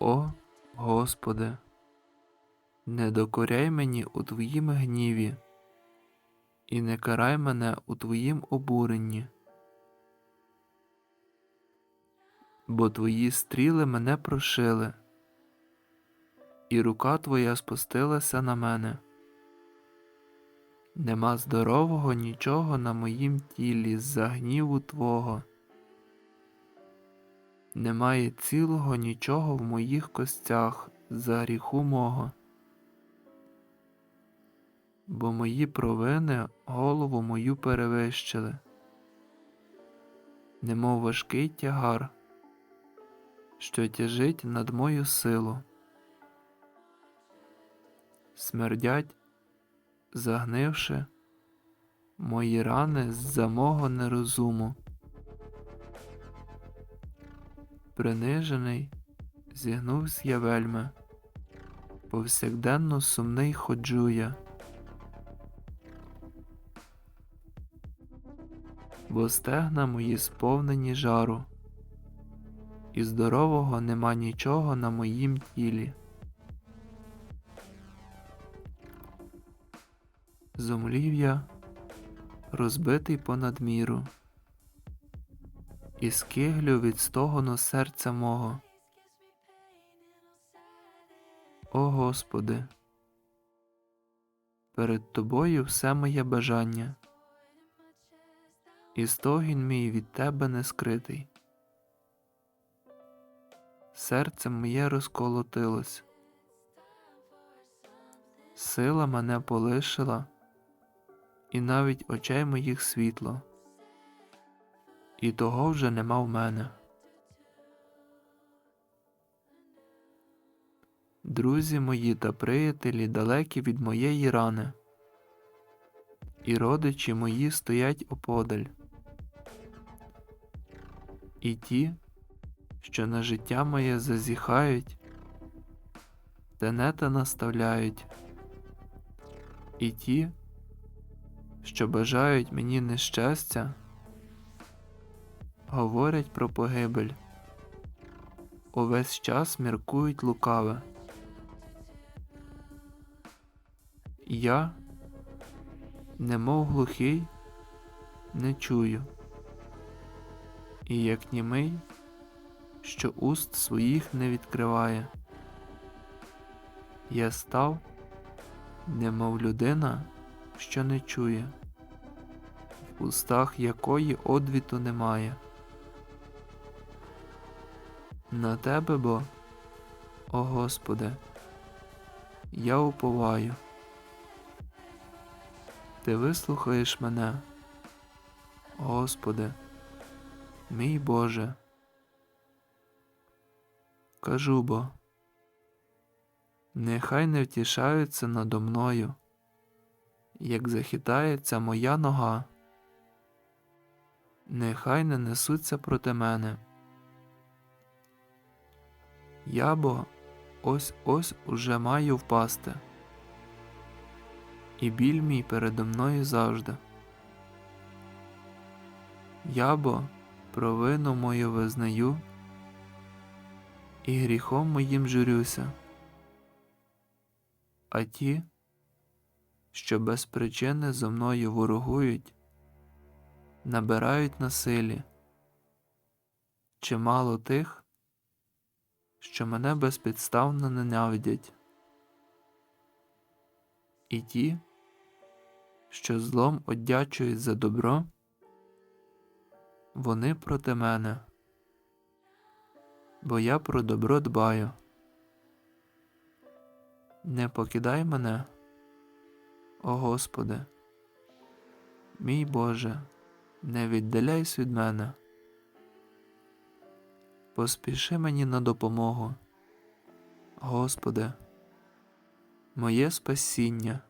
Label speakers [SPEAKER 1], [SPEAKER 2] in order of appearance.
[SPEAKER 1] О, Господи, не докоряй мені у Твоїм гніві, і не карай мене у Твоїм обуренні. Бо Твої стріли мене прошили, і рука Твоя спустилася на мене. Нема здорового нічого на моїм тілі з-за гніву Твого. Немає цілого нічого в моїх костях за гріху мого. Бо мої провини голову мою перевищили, немов важкий тягар, що тяжить над мою силу. Смердять, загнивши мої рани з-за мого нерозуму. Принижений, зігнувся я вельми, повсякденно сумний ходжу я. Бо стегна мої сповнені жару, і здорового нема нічого на моїм тілі. Зумлів я, розбитий понад міру, і скиглю від стогону серця мого. О Господи, перед Тобою все моє бажання, і стогін мій від Тебе не скритий. Серце моє розколотилось, сила мене полишила, і навіть очей моїх світло і того вже нема в мене. Друзі мої та приятелі далекі від моєї рани, і родичі мої стоять оподаль, і ті, що на життя моє зазіхають, тенета наставляють, і ті, що бажають мені нещастя говорять про погибель, увесь час міркують лукаве. Я, немов глухий, не чую, і як німий, що уст своїх не відкриває. Я став, немов людина, що не чує, в устах якої одвіту немає. На тебе бо, о Господи, я уповаю. Ти вислухаєш мене, Господи, мій Боже. Кажу бо, нехай не втішаються надо мною, як захитається моя нога, нехай не несуться проти мене. Я бо ось ось уже маю впасти, і біль мій передо мною завжди. Я бо провину мою визнаю, і гріхом моїм журюся, а ті, що без причини зо мною ворогують, набирають на силі, чимало тих що мене безпідставно ненавидять, і ті, що злом одячують за добро, вони проти мене, бо я про добро дбаю. Не покидай мене, о Господи, мій Боже, не віддаляйся від мене поспіши мені на допомогу. Господи, моє спасіння.